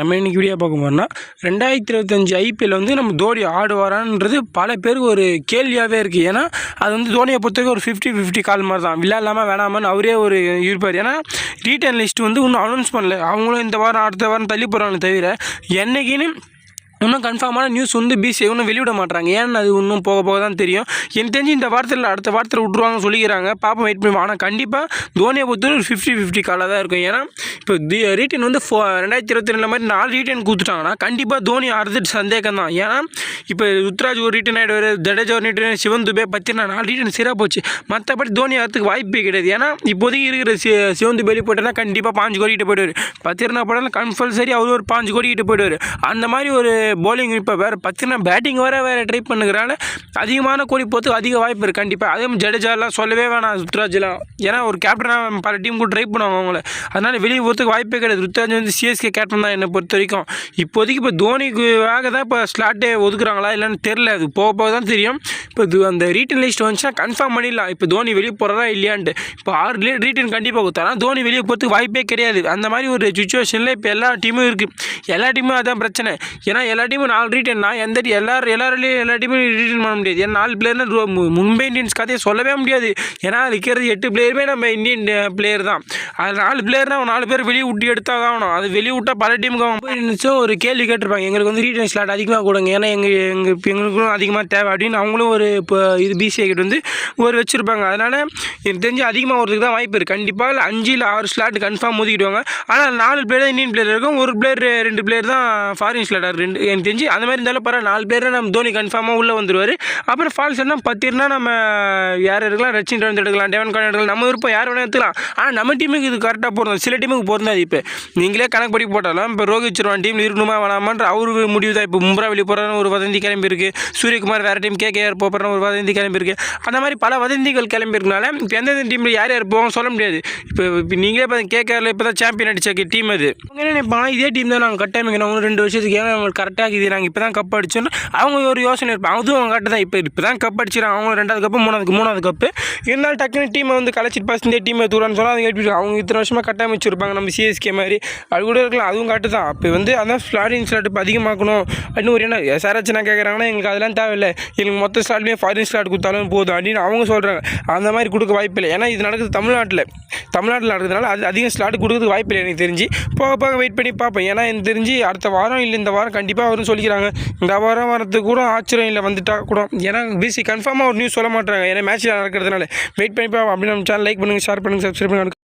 நம்ம இன்றைக்கி வீடியோ பார்க்க போறோம்னா ரெண்டாயிரத்தி இருபத்தஞ்சி ஐபிஎல் வந்து நம்ம தோனி ஆடுவாரான்றது பல பேருக்கு ஒரு கேள்வியாகவே இருக்குது ஏன்னா அது வந்து தோனியை பொறுத்தவரைக்கும் ஒரு ஃபிஃப்டி ஃபிஃப்டி கால் மாதிரி தான். விளையாடலாமா வேணாமான்னு அவரே ஒரு இருப்பார். ஏன்னா ரீட்டன் லிஸ்ட் வந்து இன்னும் அனௌன்ஸ் பண்ணல. அவங்களும் இந்த வாரம் அடுத்த வாரம் தள்ளி போகிறாங்க தவிர என்னைக்குன்னு இன்னும் கன்ஃபார்மான நியூஸ் வந்து பிசி இன்னும் வெளியிட மாட்டுறாங்க ஏன்னு அது இன்னும் போக போக தான் தெரியும். எனக்கு தெரிஞ்சு இந்த வாரத்தில் அடுத்த வாரத்தில் விட்ருவாங்கன்னு சொல்லிக்கிறாங்க. பாப்பா வெயிட் பண்ணுவோம் ஆனால் கண்டிப்பாக தோனியை பொறுத்தவரை ஒரு ஃபிஃப்டி ஃபிஃப்டி காலாக தான் இருக்கும். ஏன்னா இப்போ தி ரீட்டன் வந்து ஃபோ ரெண்டாயிரத்தி இருபத்தி ரெண்டில் மாதிரி நாலு ரீட்டன் கொடுத்துட்டாங்கன்னா கண்டிப்பாக தோனி ஆடுறது சந்தேகம் தான். ஏன்னா இப்போ ருத்ராஜ் ஒரு ரீட்டன் ஆகிடுவார் ஜடேஜா ஒரு ரீட்டன் சிவன் துபே பத்திரினா நாலு ரீட்டன் சரியாக போச்சு. மற்றபடி தோனி ஆகிறதுக்கு வாய்ப்பே கிடையாது. ஏன்னா இப்போதைக்கு இருக்கிற சி சிவன் துபேலி போட்டோன்னா கண்டிப்பாக பாஞ்சு கோடி கிட்ட போயிடுவார். பத்திரனா போட்டாலும் கம்பல்சரி அவர் ஒரு பாஞ்சு கோடி கிட்ட போயிடுவார். அந்த மாதிரி ஒரு போலிங் இப்போ வேறு பத்தினா பேட்டிங் வேறு வேறு ட்ரை பண்ணுறனால அதிகமான கோடி போகிறதுக்கு அதிக வாய்ப்பு இருக்குது கண்டிப்பாக அதே மாதிரி ஜடேஜாலாம் சொல்லவே வேணாம் ருத்ராஜ்லாம் ஏன்னா ஒரு கேப்டனாக பல டீம் கூட ட்ரை பண்ணுவாங்க அவங்கள. அதனால் வெளியே போகிறதுக்கு வாய்ப்பே கிடையாது. ருத்ராஜ் வந்து சிஎஸ்கே கேப்டன் தான் என்னை பொறுத்த வரைக்கும். இப்போதைக்கு இப்போ தோனிக்காக தான் இப்போ ஸ்லாட்டே ஒதுக்குறாங்களா இல்லைன்னு தெரில அது போக போக தான் தெரியும். இப்போ இது அந்த ரீட்டன் லிஸ்ட் வந்துச்சுன்னா கன்ஃபார்ம் பண்ணிடலாம். இப்போ தோனி வெளியே போகிறதா இல்லையான்ட்டு. இப்போ ஆறு ரீட்டன் கண்டிப்பாக கொடுத்தாரா தோனி வெளியே போகிறதுக்கு வாய்ப்பே கிடையாது. அந்த மாதிரி ஒரு சுச்சுவேஷனில் இப்போ எல்லா டீமும் இருக்குது எல்லா டீமும் அதான் பிரச்சனை. ஏன்னா எல்லா எல்லா டீமும் நாலு ரீட்டன்னா எந்த டீ- எல்லாரும் எல்லாரும் எல்லா டீமும் ரீட்டன் பண்ண முடியாது. ஏன்னா நாலு பிளேயர்னா மும்பை இந்தியன்ஸ் கதையை சொல்லவே முடியாது. ஏன்னா இருக்கிறது எட்டு பிளேயருமே நம்ம இந்தியன் பிளேயர் தான். அது நாலு பிளேயர்னா நாலு பேர் வெளியே விட்டு எடுத்தால் தான் ஆகணும். அது வெளியே விட்டால் பல டீமுக்கு மும்பை இந்தியன்ஸும் ஒரு கேள்வி கேட்டிருப்பாங்க. எங்களுக்கு வந்து ரீட்டன் ஸ்லாட் அதிகமாக கொடுங்க. ஏன்னா எங்கள் எங்கள் எங்களுக்கும் அதிகமாக தேவை அப்படின்னு அவங்களும் ஒரு இப்போ இது பிசிஐ கிட்ட வந்து ஒரு வச்சுருப்பாங்க. அதனால் எனக்கு தெரிஞ்சு அதிகமாக வரதுக்கு தான் வாய்ப்பு இருக்குது கண்டிப்பாக இல்லை அஞ்சு இல்லை ஆறு ஸ்லாட் கன்ஃபார்ம் ஒதுக்கிடுவாங்க ஆனால் நாலு பிளேயர் தான் இந்தியன் பிளேயர் இருக்கும். ஒரு பிளேயர் ரெண்டு பிளேயர் தான் ஃபாரின் ஸ்லாட் ரெண்டு எனக்கு தெரிஞ்சு அந்த மாதிரி இருந்தாலும் பரவாயில்ல. நாலு பேர் நம்ம தோனி கன்ஃபார்மாக உள்ளே வந்துருவார். அப்புறம் ஃபால்ஸ்னா பத்திரனா நம்ம யார் எடுக்கலாம்? ரச்சின் ரவீந்திர எடுக்கலாம் டேவன் கான் எடுக்கலாம். நம்ம விருப்பம் யார் வேணால் எடுத்துக்கலாம். ஆனால் நம்ம டீமுக்கு இது கரெக்டாக போடணும். சில டீமுக்கு பொருந்தாது இப்போ. நீங்களே கணக்கு படி போட்டாலும் இப்போ ரோஹித் சர்மா டீமில் இருக்கணுமா வேணாமான்ற அவரு முடிவு தான். இப்போ மும்ரா வெளியே போகிறான்னு ஒரு வதந்தி கிளம்பிருக்கு சூரியகுமார் வேறு டீம் கே கேஆர் போகிறான்னு ஒரு வதந்தி கிளம்பிருக்கு அந்த மாதிரி பல வதந்திகள் கிளம்பியிருக்கனால இப்போ எந்தெந்த டீமில் யார் யார் போவோம் சொல்ல முடியாது. இப்போ இப்போ நீங்களே பார்த்து கேகேஆரில் இப்போ தான் சாம்பியன் அடிச்ச டீம் அது. அவங்க என்ன நினைப்பாங்க இதே டீம் தான் நாங்கள் கட்டாயம் ரெண்டு வருஷத்துக்கு ஏன்னா அவங்களுக்கு கரெக்டாக ஆகுது. நாங்கள் இப்போ தான் கப் அடிச்சோன்னு அவங்க ஒரு யோசனை இருப்பாங்க. அதுவும் அவங்க தான் இப்போ இப்போ தான் கப் அடிச்சிடறாங்க அவங்க ரெண்டாவது கப்பு மூணாவது மூணாவது கப்பு இருந்தாலும் டக்குன்னு டீமை வந்து கலைச்சிட்டு பாஸ் இந்த டீமை தூரான்னு சொன்னால் அவங்க எப்படி அவங்க இத்தனை வருஷமாக கட்டாயம் வச்சுருப்பாங்க நம்ம சிஎஸ்கே மாதிரி. அது கூட இருக்கலாம். அதுவும் கரெக்டு தான் அப்போ வந்து அதான் ஃபாரின் ஸ்லாட் இப்போ அதிகமாக்கணும். அப்படின்னு ஒரு என்ன எஸ்ஆர்ஹெச் என்ன கேட்குறாங்கன்னா எங்களுக்கு அதெல்லாம் தேவையில்லை. எங்களுக்கு மொத்த ஸ்லாட்லேயே ஃபாரின் ஸ்லாட் கொடுத்தாலும் போதும் அப்படின்னு அவங்க சொல்கிறாங்க அந்த மாதிரி கொடுக்க வாய்ப்பில்லை. ஏன்னா இது நடக்குது தமிழ்நாட்டில். தமிழ்நாட்டில் நடக்கிறதுனால அது அதிகம் ஸ்லாட் கொடுக்கறதுக்கு வாய்ப்பு இல்லை எனக்கு தெரிஞ்சு. போக போக வெயிட் பண்ணி பார்ப்பேன் ஏன்னா எனக்கு தெரிஞ்சு அடுத்த வாரம் இல்லை இந்த வாரம் கண்டிப்பாக வரும்னு சொல்லிக்கிறாங்க. இந்த வாரம் வரது கூட ஆச்சரியம் இல்லை வந்துட்டா கூட. ஏன்னா பிசி கன்ஃபார்மாக ஒரு நியூஸ் சொல்ல மாட்டாங்க ஏன்னா மேட்ச்சில் நடக்கிறதுனால. வெயிட் பண்ணிப்பா அப்படின்னு நம்ம சேனல் லைக் பண்ணுங்கள் ஷேர் பண்ணுங்கள் சப்ஸ்கிரைப் பண்ணுங்கள்